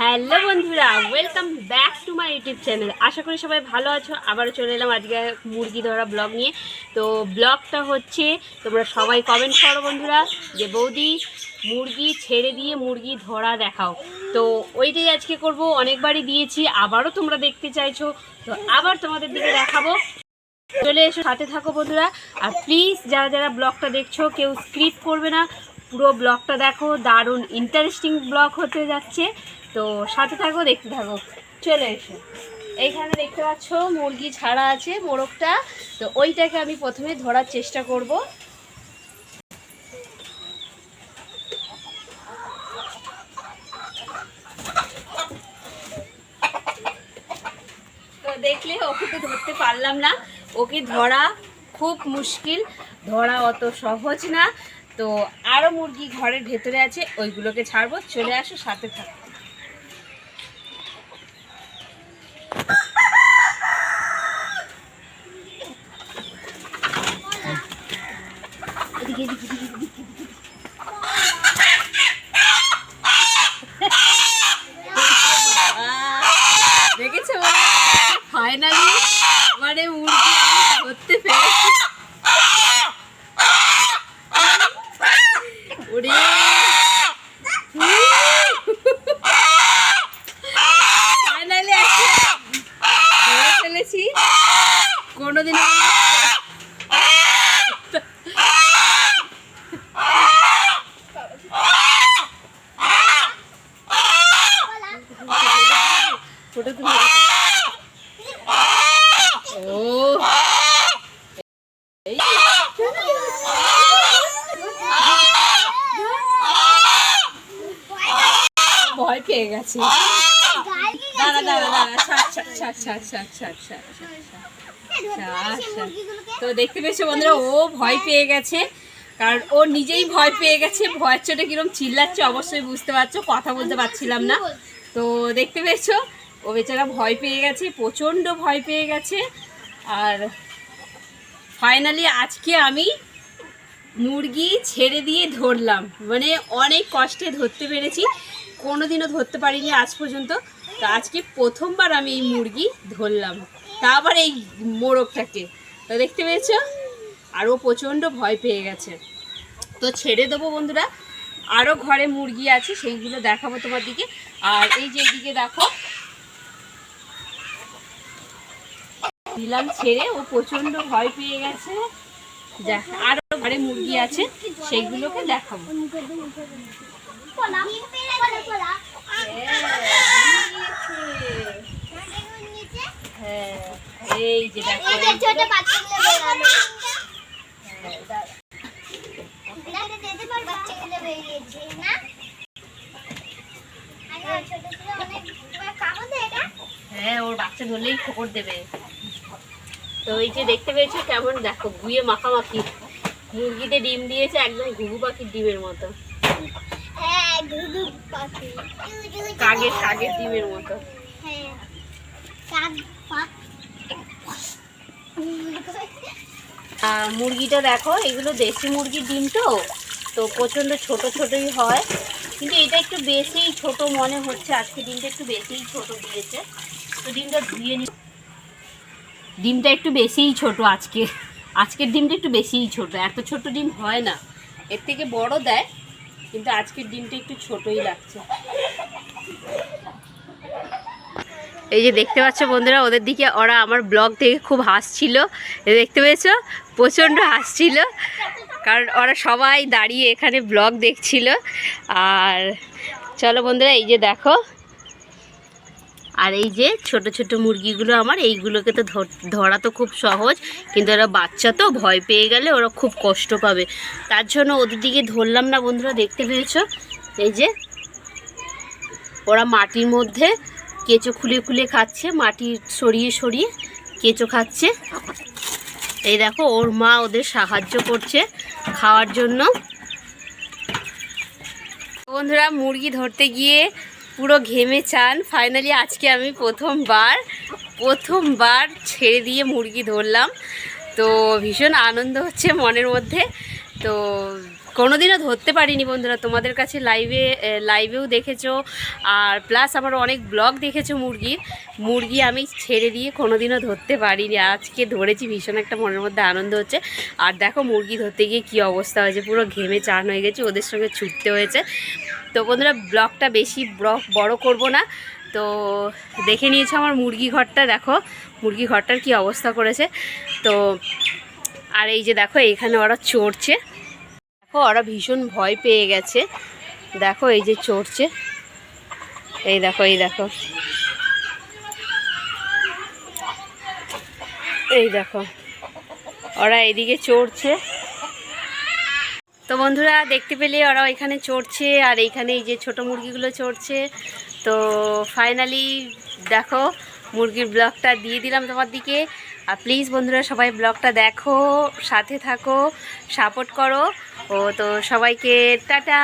Hello বন্ধুরা welcome back to my YouTube channel আশা করি সবাই ভালো আছো। আবারও চলে এলাম আজকে মুরগি ধরা ব্লগ নিয়ে। তো ব্লগটা হচ্ছে, তোমরা সবাই কমেন্ট করো বন্ধুরা, যে বৌদি, মুরগি ছেড়ে দিয়ে মুরগি ধরা দেখাও। তো ওইটাই আজকে করব, অনেকবারই দিয়েছি, আবারও তোমরা দেখতে চাইছো। তো আবার তোমাদের দিকে দেখাবো। চলে এসো, সাথে থাকো বন্ধুরা। আর প্লিজ যারা যারা ব্লগটা দেখছ, কেউ স্ক্রিপ করবে না। পুরো ব্লগটা দেখো, দারুণ ইন্টারেস্টিং ব্লগ হতে যাচ্ছে। তো সাথে থাকো, দেখতে থাকো। চলে এসো। এইখানে দেখতে পাচ্ছ, মুরগি ছাড়া আছে মোরগটা। তো ওইটাকে আমি প্রথমে ধরার চেষ্টা করব। তো দেখলে ওকে তো ধরতে পারলাম না। ওকে ধরা খুব মুশকিল, ধরা অত সহজ না। তো আরও মুরগি ঘরের ভেতরে আছে, ওইগুলোকে ছাড়বো। চলে আসো, সাথে থাকো। Finally, পেয়ে গেছে তো দেখতে পেয়েছ বন্ধুরা ও ভয় পেয়ে গেছে কারণ ও নিজেই ভয় পেয়ে গেছে ভয়ের চোটে কিরম চিল্লাচ্ছে অবশ্যই বুঝতে পারছ কথা বলতে পারছিলাম না তো দেখতে পেয়েছ ও বেচারা ভয় পেয়ে গেছে প্রচণ্ড ভয় পেয়ে গেছে আর ফাইনালি আজকে আমি মুরগি ছেড়ে দিয়ে ধরলাম। মানে অনেক কষ্টে ধরতে পেরেছি। কোনোদিনও ধরতে পারিনি আজ পর্যন্ত। তো আজকে প্রথমবার আমি এই মুরগি ধরলাম। তা আবার এই মোরগটাকে। তো দেখতে পেয়েছ? আর ও প্রচণ্ড ভয় পেয়ে গেছে। তো ছেড়ে দেবো বন্ধুরা। আরও ঘরে মুরগি আছে, সেইগুলো দেখাবো তোমার দিকে। আর এই যে এইদিকে দেখো। দিলাম ছেড়ে, ও প্রচণ্ড ভয় পেয়ে গেছে। দেখ আরও ঘরে মুরগি আছে, সেইগুলোকে দেখাবো। হ্যাঁ এই যে- হ্যাঁ ওর বাচ্চা ধরলেই খবর দেবে। তো এই যে দেখতে পেয়েছ, কেমন দেখো গুয়ে মাখামাখি। মুরগিতে ডিম দিয়েছে একদম ঘুঘু পাখির ডিমের মতো। মুরগিটা দেখো, এগুলো দেশি মুরগির ডিম তো তো প্রচণ্ড ছোট ছোটই হয়। কিন্তু এটা একটু বেশিই ছোট মনে হচ্ছে, আজকে ডিমটা একটু বেশিই ছোট দিয়েছে। তো ডিমটা ধুয়ে নি ডিমটা একটু বেশিই ছোট আজকে। আজকের ডিমটা একটু বেশিই ছোট, এত ছোট ডিম হয় না। এর থেকে বড় দেয়, কিন্তু আজকের ডিমটা একটু ছোটই লাগছে। এই যে দেখতে পাচ্ছ বন্ধুরা, ওদের দিকে ওরা আমার ব্লগ থেকে খুব হাসছিল। দেখতে পেয়েছ? প্রচণ্ড হাসছিল। কারণ ওরা সবাই দাঁড়িয়ে এখানে ব্লগ দেখছিল। আর চলো বন্ধুরা, এই যে দেখো আর এই যে ছোট ছোট মুরগিগুলো আমার, এইগুলোকে তো ধর- তো খুব সহজ, কিন্তু ওরা বাচ্চা তো, ভয় পেয়ে গেলে ওরা খুব কষ্ট পাবে। তার জন্য ওদের দিকে ধরলাম না বন্ধুরা, দেখতে পেয়েছ? এই যে, ওরা মাটির মধ্যে কেঁচো খুলে খুলে খাচ্ছে, মাটি সরিয়ে সরিয়ে কেঁচো খাচ্ছে। এই দেখো, ওর মা ওদের সাহায্য করছে খাওয়ার জন্য। বন্ধুরা, মুরগি ধরতে গিয়ে পুরো ঘেমে চান। ফাইনালি আজকে আমি প্রথমবার প্রথমবার ছেড়ে দিয়ে মুরগি ধরলাম। তো ভীষণ আনন্দ হচ্ছে মনের মধ্যে। তো কোনোদিনও ধরতে পারিনি বন্ধুরা, তোমাদের কাছে লাইভে লাইভেও দেখেছ, আর প্লাস আমার অনেক ব্লগ দেখেছ মুরগির মুরগি আমি ছেড়ে দিয়ে কোনোদিনও ধরতে পারিনি, আজকে ধরেছি, ভীষণ একটা মনের মধ্যে আনন্দ হচ্ছে। আর দেখো মুরগি ধরতে গিয়ে কী অবস্থা হয়েছে, পুরো ঘেমে চান হয়ে গেছে, ওদের সঙ্গে ছুটতে হয়েছে। তো বন্ধুরা ব্লগটা বেশি ব্র- বড় করব না তো দেখে নিয়েছো আমার মুরগি ঘরটা, দেখো মুরগি ঘরটার কি অবস্থা করেছে। তো আর এই যে দেখো এখানে ওরা চড়ছে। দেখো, ওরা ভীষণ ভয় পেয়ে গেছে। দেখো, এই যে চড়ছে। এই দেখো এই দেখো। এই দেখো, ওরা এদিকে চড়ছে। তো বন্ধুরা, দেখতে পেলে ওরা এখানে চড়ছে, আর এইখানে এই যে ছোট মুরগিগুলো চড়ছে। তো ফাইনালি দেখো, মুরগির ব্লগটা দিয়ে দিলাম তোমার দিকে। আর প্লিজ বন্ধুরা, সবাই ব্লগটা দেখো, সাথে থাকো সাপোর্ট করো। ও তো সবাইকে টাটা।